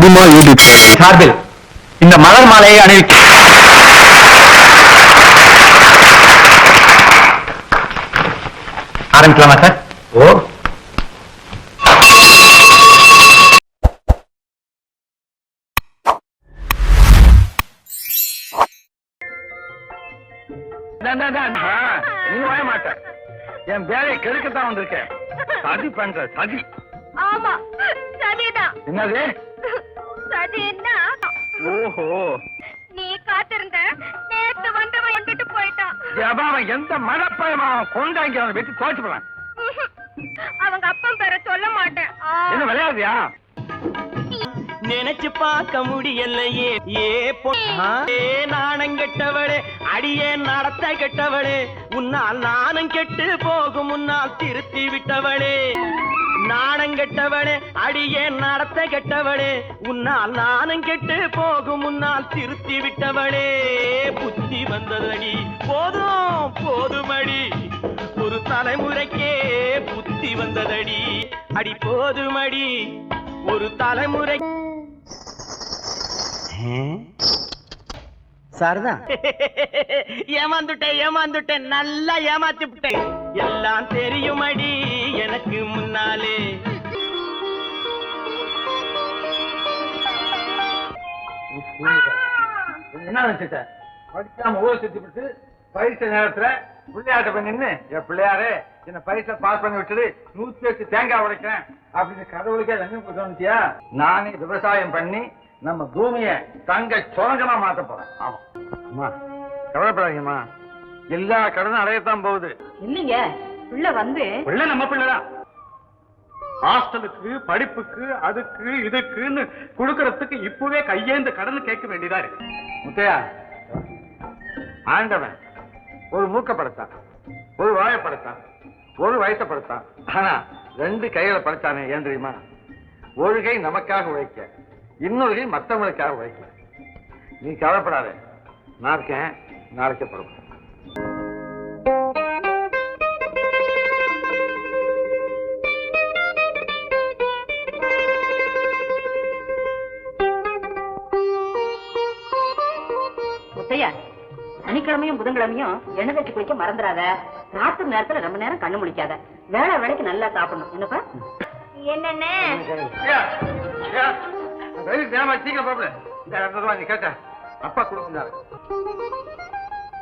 அதிகமா யூடியூப். சார்பில் இந்த மலர் மாலையை அணிவிக்க ஆரம்பிக்கலாமா சார்? ஓ. நீ வாய மாட்ட என் வேலையை கெடுக்கத்தான் வந்திருக்கேன். சதி பண்ற சதி. ஆமா சதிதான். என்னது? சதின்னா ஓஹோ. நீ காத்திருந்த நேத்து வந்தவன் வந்துட்டு போயிட்டான். ஜபா, அவன் எந்த மடப்பயமா கொண்டாங்க அவனை வெட்டி தோச்சு போறான்? அவங்க அப்பன் பேரை சொல்ல மாட்டேன். என்ன விளையாடுறியா? நினைச்சு பார்க்க முடியலையே. ஏ பொண்ணா ஏ நாணம் கெட்டவளே அடியே நடத்த கெட்டவளே. உன்னால் நாணம் கெட்டு போகும் முன்னால் திருத்தி விட்டவளே. நாணம் கெட்டவளே அடியே நடத்த கெட்டவளே உன்னால் நாணம் கெட்டு போகும் முன்னால் திருத்தி விட்டவளே. புத்தி வந்ததடி போதும் போதுமடி. ஒரு தலைமுறைக்கே புத்தி வந்ததடி. அடி போதுமடி. ஒரு தலைமுறை சாரதா? ஏமாந்துட்டேன் ஏமாந்துட்டேன் நல்லா ஏமாத்தி விட்டேன் எல்லாம் தெரியுமடி. எனக்கு முன்னாலே. என்ன நினைச்சிட்ட? படிக்காம ஊரை சுத்தி விட்டு பரீட்சை நேரத்துல பிள்ளையாட்ட போய் நின்னு என் பிள்ளையாரே என்ன பரீட்சை பாஸ் பண்ணி விட்டுரு நூத்தி எட்டு தேங்காய் உடைக்கிறேன். அப்படின்னு கடவுளுக்கே லஞ்சம் நானே விவசாயம் பண்ணி நம்ம பூமியை தங்க சுரங்கமா மாத்த போறேன். ஆமா. அம்மா கவலைப்படாதீங்கம்மா. எல்லா கடனும் அடையத்தான் போகுது. இல்லைங்க பிள்ளை வந்து பிள்ளை நம்ம பிள்ளைதான். ஹாஸ்டலுக்கு படிப்புக்கு அதுக்கு இதுக்குன்னு கொடுக்கறதுக்கு இப்பவே கையேந்து கடன் கேட்க வேண்டியதா இருக்கு. முத்தையா ஆண்டவன் ஒரு மூக்க படைத்தான் ஒரு வாயை படைத்தான் ஒரு வயசை படைத்தான் ஆனா ரெண்டு கைகளை படைச்சானே ஏன் தெரியுமா? ஒரு கை நமக்காக உழைக்க இன்னொரு கை மத்தவங்களுக்காக உழைக்க நீ கவலைப்படாத நான் இருக்கேன் நாளைக்கே படுவோம் சனிக்கிழமையும் புதன்கிழமையும் எண்ணெய் தேய்ச்சி குளிக்க மறந்துடாத. ராத்திரி நேரத்துல ரொம்ப நேரம் கண்ணு முழிக்காத. வேலை வேலைக்கு நல்லா சாப்பிடணும். என்னப்பா? சீக்கிரம் கேட்ட அப்பா கொடுத்துருந்தாரு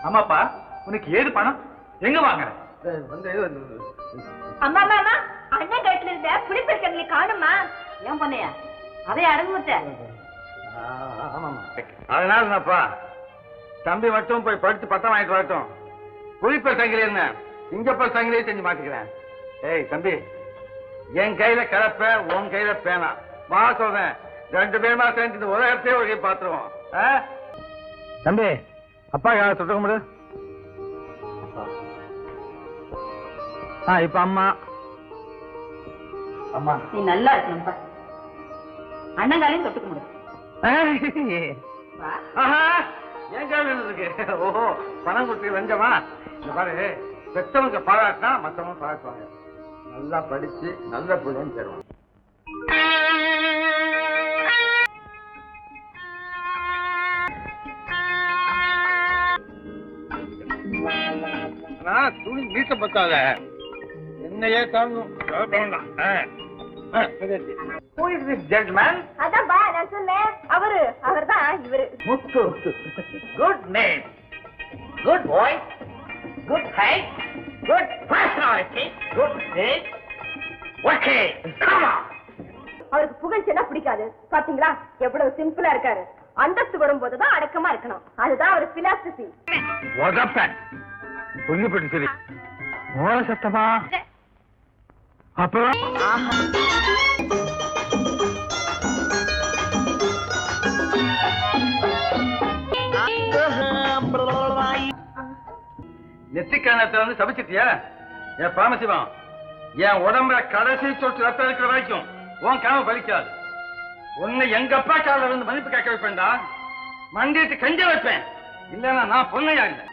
ஆமாப்பா உனக்கு ஏது பணம்? எங்க வாங்குற வந்து அம்மா மாமா அண்ணன் கட்டில இருந்த புளிப்பெருக்கங்களை காணுமா ஏன் பண்ணையா? அதை ஆமாமா அதனால என்னப்பா தம்பி மட்டும் போய் படிச்சு பட்டம் வாங்கிட்டு வரட்டும். புளிப்பர் சங்கிலி என்ன? சிங்கப்பர் சங்கிலியே செஞ்சு மாட்டிக்கிறேன். ஏய் தம்பி என் கையில கலப்ப உன் கையில பேனா. வா சொல்றேன். ரெண்டு பேருமா சேர்ந்து இந்த உலகத்தையே ஒரு கை பாத்துருவோம்? தம்பி அப்பா யாரை சுட்டுக்க முடியும் ஆ இப்ப அம்மா. அம்மா. நீ நல்லா இருக்கணும்ப்பா அண்ணங்காலையும் தொட்டுக்க முடியும். என் கையில இருக்கு ஓஹோ பணம் கொடுத்து லஞ்சமா இந்த பாரு பெத்தவங்க பாராட்டினா மத்தவங்க பாராட்டுவாங்க. நல்லா படிச்சு நல்ல பிள்ளைன்னு தருவாங்க துணி நீட்ட பத்தாத. என்னையே தாங்கும் ஜென்ட்மேன் அதான் பா நான் சொன்னேன். அவரு அவர்தான் இவரு. Muthu good name good voice good height good personality good name okay come on அவருக்கு புகழ்ச்சினா பிடிக்காது. பாத்தீங்களா? எவ்வளவு சிம்பிளா இருக்காரு. அந்தஸ்து வரும்போதுதான் அடக்கமா இருக்கணும். அதுதான் அவர் பிலாசபி புரிஞ்சுப்பட்டு சரி. சத்தமா? அப்புறம்? நெத்திக்கணத்தை வந்து சபிச்சிட்டியா? என் பாமசிவம் என் உடம்புல கடைசி சொட்டு ரத்தம் இருக்கிற வரைக்கும் உன் கனவு பலிக்காது. உன்னை எங்க அப்பா காலில் வந்து மன்னிப்பு கேட்க வைப்பேன்டா. மண்டிட்டு கஞ்ச வைப்பேன். இல்லன்னா நான் பொண்ணையா இல்லை.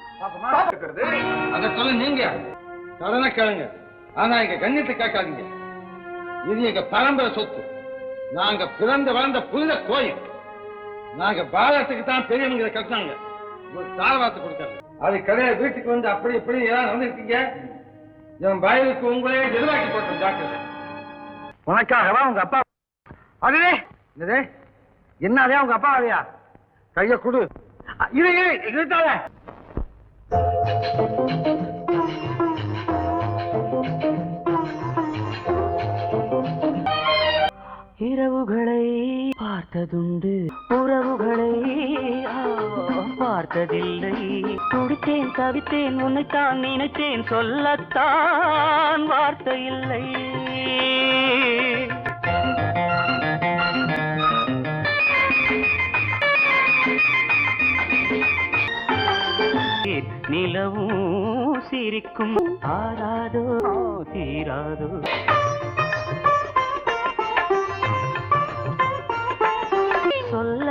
அதை சொல்ல நீங்க. கடனை கேளுங்க. ஆனா எங்க கண்ணியத்தை கேட்காதீங்க. இது எங்க பரம்பரை சொத்து. நாங்க பிறந்து வளர்ந்த புனித கோயில். நாங்க பாரதத்துக்கு தான் பெரியவங்களை கட்டினாங்க. ஒரு தாழ்வாத்து கொடுத்தாங்க. அது கிடையாது வீட்டுக்கு வந்து அப்படி இப்படி ஏதாவது நடந்துருக்கீங்க? என் பயலுக்கு உங்களே எதிராக்கி போட்டோம் டாக்டர். உனக்காகவா உங்க அப்பா அதுவே என்னது? என்னதே உங்க அப்பா அதையா கைய கொடு. இது இது இரு இரவுகளை பார்த்ததுண்டு. உறவுகளை பார்த்ததில்லை. துடித்தேன் தவித்தேன் உன்னைத்தான் நினைத்தேன் சொல்லத்தான் வார்த்தை இல்லை. நிலவும் சிரிக்கும். ஆராதோ தீராதோ.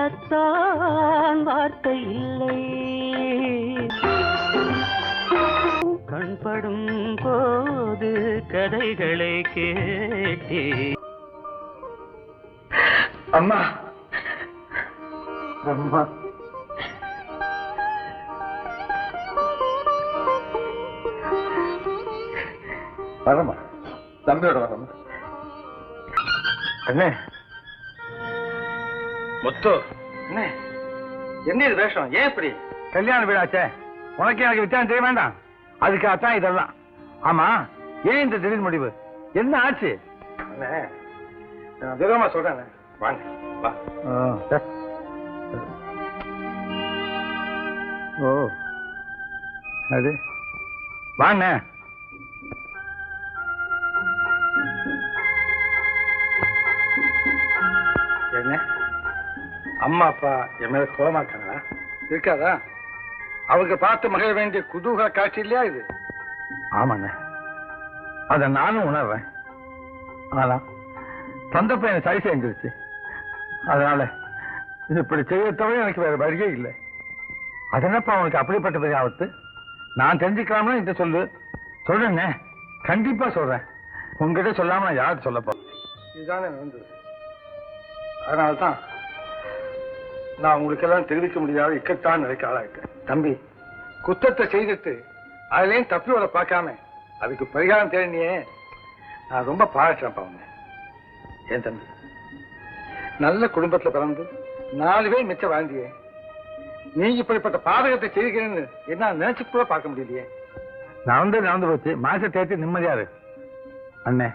சொல்லத்தான் வார்த்தை இல்லை. கண்படும் போது கதைகளை கேட்டே. அம்மா. அம்மா. வரமா தம்பியோட வரமா அண்ணே. முத்து. என்ன? என்ன இது வேஷம்? ஏன் இப்படி? கல்யாண வீடாச்சே. உனக்கு எனக்கு வித்தியாசம் தெரிய வேண்டாம். அதுக்காகத்தான் இதெல்லாம். ஆமா ஏன் இந்த திடீர் முடிவு? என்ன ஆச்சு? நான் விவரமா சொல்றேன் வாங்க வா. ஓ அது. வாண்ணே. அம்மா அப்பா என் மேல கோவமா இருக்காங்களா? இருக்காதா? அவங்க பார்த்து மகிழ வேண்டிய குதூகல காட்சி இல்லையா இது? ஆமாண்ணே. அத நானும் உணர்றேன். ஆனா சந்தர்ப்பம் எனக்கு சரி செஞ்சிருச்சு. அதனால இது இப்படி செய்ய தவிர எனக்கு வேற வழியே இல்லை. அதனப்பா அவனுக்கு அப்படிப்பட்ட பெரிய ஆபத்து? நான் தெரிஞ்சுக்கலாம்னா இந்த சொல்லு. சொல்றேண்ணே. கண்டிப்பா சொல்றேன். உங்ககிட்ட சொல்லாம யாருக்கு சொல்லப்போ இதுதானே நடந்தது. அதனால தான் நான் உங்களுக்கு எல்லாம் தெரிவிக்க முடியாத இக்கட்டான நிலைக்கு ஆளாயிட்டேன் தம்பி குத்தத்தை செய்துட்டு அதுலயும் தப்பி வர பார்க்காம அதுக்கு பரிகாரம் தேடினியே. நான் ரொம்ப பாராட்டுறேன் பாவங்க ஏன் தம்பி? நல்ல குடும்பத்துல பிறந்து நாலு பேர் மிச்சம் வாழ்ந்தியே. நீங்க இப்படிப்பட்ட பாதகத்தை செய்கிறேன்னு என்ன நினைச்சு கூட பார்க்க முடியலையே. நடந்து நடந்து போச்சு. மாச தேர்த்து நிம்மதியாரு அண்ணே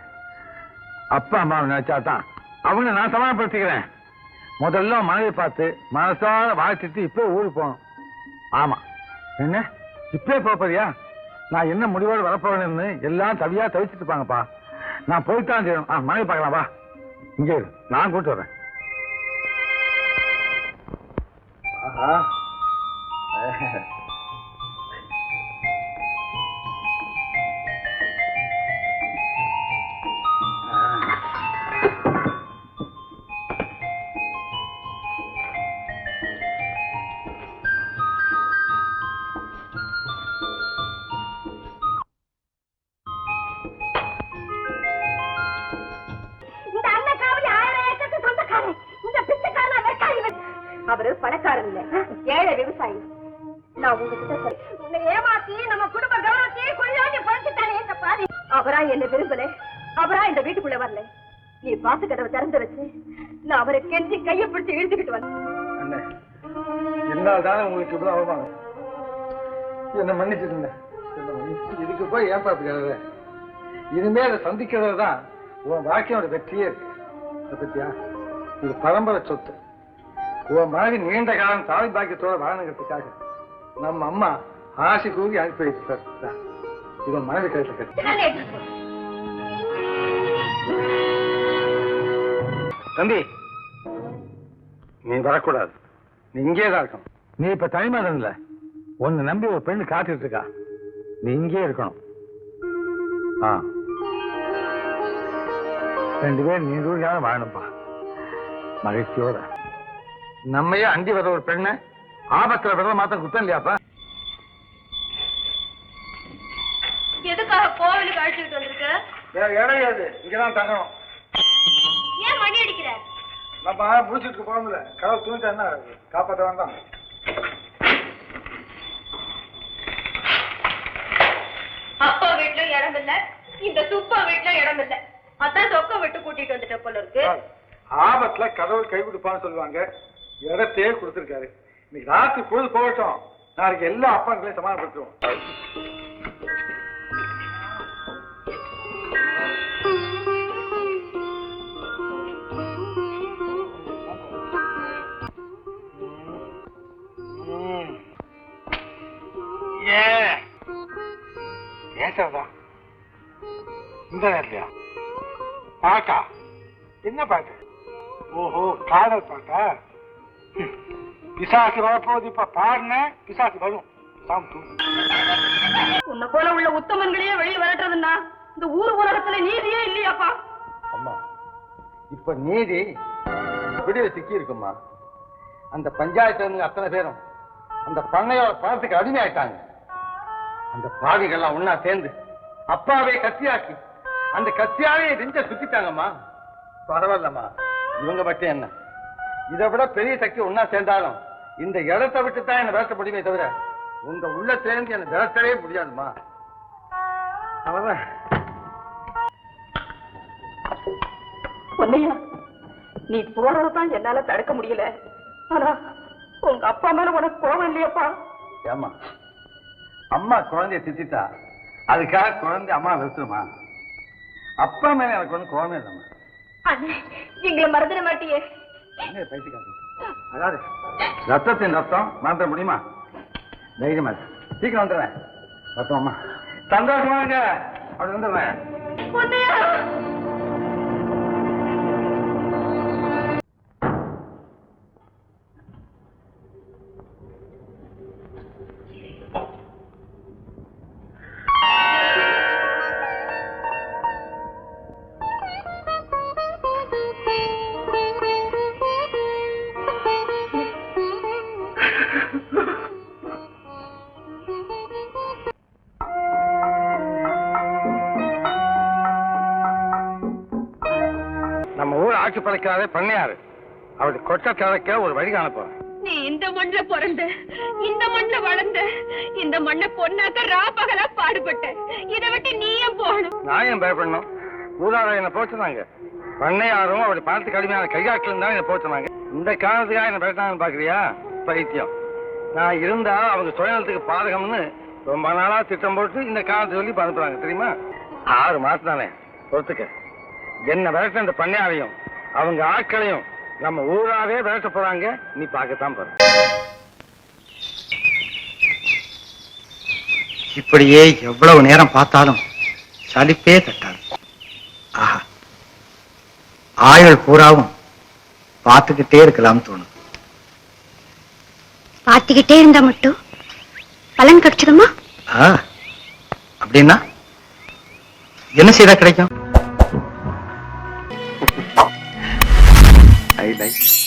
அப்பா அம்மாவை நினைச்சா தான் அவனை நான் சமாளப்படுத்திக்கிறேன் முதல்ல மனைவி பார்த்து மனசார வாழ்த்திட்டு இப்போ ஊருக்கு போகணும். ஆமா. என்ன? இப்பவே போறியா நான் என்ன முடிவோடு வரப்போறேன்னு எல்லாம் தவியா தவிச்சிட்டு இருப்பாங்கப்பா. நான் போய்த்தான் செய்யணும். ஆ மனைவி பார்க்கலாம் வா. இங்கே. நான் கூட்டு வரேன். ஆஹா. உன்னை ஏமாத்தி நம்ம குடும்ப கௌரவத்தையே கொள்ளாடி இந்த பாதி அவரா என்ன விரும்பல? அவரா இந்த வீட்டுக்குள்ள வரல? நீ பாத்து கதவை திறந்து வச்சு நான் அவரை கெஞ்சி கையை பிடிச்சு இழுத்துக்கிட்டு வந்தேன். உங்களுக்கு இவ்வளவு அவமானம்? என்ன மன்னிச்சிருந்தேன் இதுக்கு போய் இனிமே அதை சந்திக்கிறது தான் உன் வாழ்க்கையோட வெற்றியே இருக்கு. இதை பத்தியா? இது பரம்பரை சொத்து. உன் மனைவி நீண்ட காலம் தாய் பாக்கியத்தோட வாழணுங்கிறதுக்காக. நம்ம அம்மா ஆசை கூறி அனுப்பி வைத்தார் இது உன் மனைவி கழுத்துல கட்டு. தம்பி நீ வரக்கூடாது. நீ இங்கே தான் இருக்கணும். நீ இப்ப தனிமரம் இல்ல? உன்னை நம்பி ஒரு பெண்ணு காத்துட்டு இருக்கா. நீ இங்கே இருக்கணும். ஆ. ரெண்டு பேரும் நீ தூரம் வாழணும்பா. மகிழ்ச்சியோட. நம்மையே அண்டி வர ஒரு பெண்ணை ஆபத்துல விட மாத்திரம் குத்தம் இல்லையாப்பா? எதுக்காக கோவிலுக்கு அழைச்சிட்டு வந்திருக்க? இடம் அது இங்கதான் தங்கணும். ஏன் மணி அடிக்கிற? நம்ம முடிச்சுட்டு போகல கடவுள் தூங்கிட்டா என்ன காப்பாற்ற வேண்டாம். அப்பா வீட்லயும் இடம் இல்ல. இந்த சுப்பா வீட்லயும் இடம் இல்ல. அதான் சொக்க விட்டு கூட்டிட்டு வந்துட்ட போல இருக்கு. ஆபத்துல கடவுள் கை கொடுப்பான்னு சொல்லுவாங்க. இடத்தையே கொடுத்துருக்காரு. இன்னைக்கு ராத்திரி பொழுது போகட்டும். நாளைக்கு எல்லா அப்பாங்களையும் சமாதானப்படுத்துவோம் ஏ. இந்த நேரத்துலயா? பாட்டா என்ன பாட்டு? ஓஹோ காதல் பாட்டா? பிசாசு வரப்போகுது இப்ப பாருன பிசாசு வரும். உன்னை போல உள்ள உத்தமன்களையே வெளியே விரட்டுறதுன்னா இந்த ஊர் உலகத்துல நீதியே இல்லையாப்பா? அம்மா இப்ப நீதி விடுதலை சிக்கி இருக்குமா அந்த பஞ்சாயத்துல இருந்து அத்தனை பேரும் அந்த பண்ணையோட பணத்துக்கு அடிமையாயிட்டாங்க அந்த பாவிகள்லாம் ஒண்ணா சேர்ந்து அப்பாவே கத்தியாக்கி அந்த கத்தியாவே நெஞ்ச சுத்திட்டாங்கம்மா. பரவாயில்லம்மா. இவங்க மட்டும் என்ன? இதை விட பெரிய சக்தி ஒண்ணா சேர்ந்தாலும் இந்த இடத்தை விட்டு தான் என்ன விரட்ட முடியுமே தவிர உங்க உள்ளத்திலேருந்து என்ன விரட்டவே முடியாதும்மா. அவன் பொன்னையா நீ போறதான் என்னால தடுக்க முடியல. ஆனா உங்க அப்பா மேல உனக்கு கோவம் இல்லையாப்பா. ஏம்மா அம்மா குழந்தைய திட்டா அதுக்காக குழந்தை அம்மா வெறுத்துருமா? அப்பா மேல எனக்கு ஒன்றும் கோவமே இல்லைம்மா. எங்களை மறந்துட மாட்டியே. பைத்தியக்காரன் அதாவது ரத்தத்தின் ரத்தம் மறந்துட முடியுமா? தைரியமா சீக்கிரம் வந்துடுறேன். ரத்தம் அம்மா சந்தோஷமா இருங்க. அப்படி வந்துடுறேன். படைக்காத பண்ணையாரு. அவருடைய கொட்ட கலக்க ஒரு வழி காணப்போம் நீ இந்த மண்ணுல பிறந்த இந்த மண்ணுல வளர்ந்த இந்த மண்ணை பொண்ணாக்க ராப்பகலா பாடுபட்ட. இதை விட்டு நீயே போகணும்? நான் ஏன் பயப்படணும்? ஊராக என்ன போச்சுனாங்க பண்ணையாரும் அவருடைய பணத்துக்கு அடிமையான கைகாட்டிலும் தான் என்ன போச்சுனாங்க இந்த காரணத்துக்காக என்ன பயட்டாங்கன்னு பாக்குறியா? பைத்தியம். நான் இருந்தா அவங்க சுயநலத்துக்கு பாதகம்னு ரொம்ப நாளா திட்டம் போட்டு இந்த காரணத்தை சொல்லி அனுப்புறாங்க தெரியுமா? ஆறு மாசம் தானே பொறுத்துக்க. என்ன விரட்ட இந்த பண்ணையாரையும் அவங்க ஆட்களையும் நம்ம ஊராவே விரட்ட போறாங்க. நீ பார்க்கத்தான் போற. இப்படியே எவ்வளவு நேரம் பார்த்தாலும் சலிப்பே தட்டாது. ஆஹா. ஆயுள் பூராவும் பார்த்துக்கிட்டே இருக்கலாம் தோணும். பார்த்துக்கிட்டே இருந்தா மட்டும் பலன் கிடைச்சிடுமா? ஆ, அப்படின்னா என்ன செய்தா கிடைக்கும்? Bye, bye.